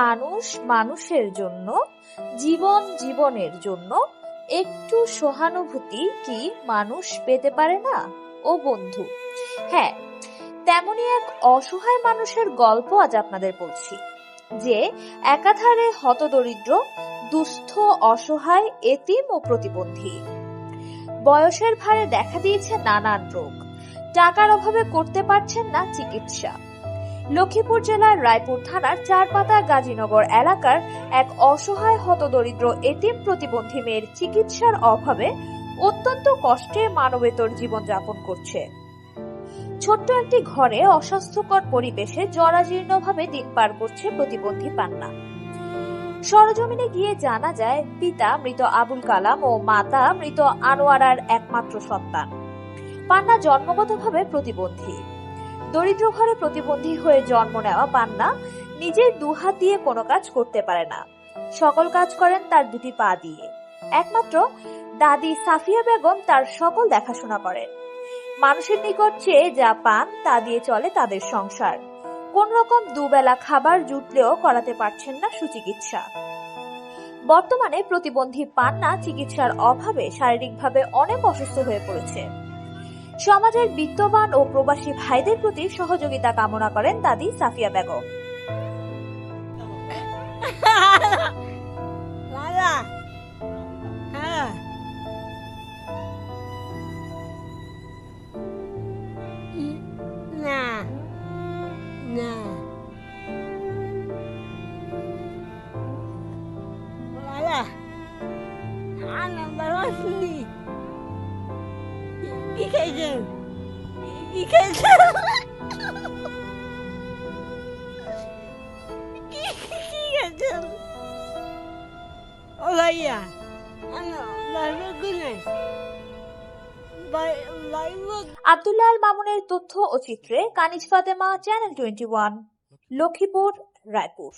মানুষ মানুষের জন্য, জীবন জীবনের জন্য একটু সহানুভূতি কি মানুষ পেতে পারে না? ও বন্ধু হ্যাঁ তেমনই এক অসহায় মানুষের গল্প আজ আপনাদের বলছি, যে একাধারে হতদরিদ্র, দুস্থ, অসহায়, এতিম ও প্রতিবন্ধী। বয়সের ভারে দেখা দিয়েছে নানান রোগ, টাকার অভাবে করতে পারছেন না চিকিৎসা। লক্ষ্মীপুর জেলার রায়পুর থানার চারপাতা গাজীনগর এলাকার এক অসহায় হতদরিদ্র এতিম প্রতিবন্ধী মেয়ের চিকিৎসার অভাবে অত্যন্ত কষ্টে মানবেতর জীবনযাপন করছে। ছোট্ট একটি ঘরে অস্বাস্থ্যকর পরিবেশে জরাজীর্ণভাবে দিন পার করছে প্রতিবন্ধী পান্না। সরজমিনে গিয়ে জানা যায়, পিতা মৃত আবুল কালাম ও মাতা মৃত আনোয়ারার একমাত্র সন্তান। পান্না জন্মগতভাবে প্রতিবন্ধী। দরিদ্র ঘরে প্রতিবন্ধী হয়ে জন্ম নেওয়া পান্না নিজের দুহাত দিয়ে কোনো কাজ করতে পারে না। সকল কাজ করেন তার দুটি পা দিয়ে। একমাত্র দাদি সাফিয়া বেগম তার সকল দেখাশোনা করেন। মানুষের নিকট চেয়ে যা পান তা দিয়ে চলে তাদের সংসার। কোন রকম দুবেলা খাবার জুটলেও করাতে পারছেন না সুচিকিৎসা। বর্তমানে প্রতিবন্ধী পান্না চিকিৎসার অভাবে শারীরিকভাবে অনেক অসুস্থ হয়ে পড়েছে। সমাজের বিত্তবান ও প্রবাসী ভাইদের প্রতি সহযোগিতা কামনা করেন দাদি সাফিয়া বেগম। কি আব্দুল্লাহ মামুনের তথ্য ও চিত্রে Kaniz Fatema channel twenty one Lakshmipur Raipur.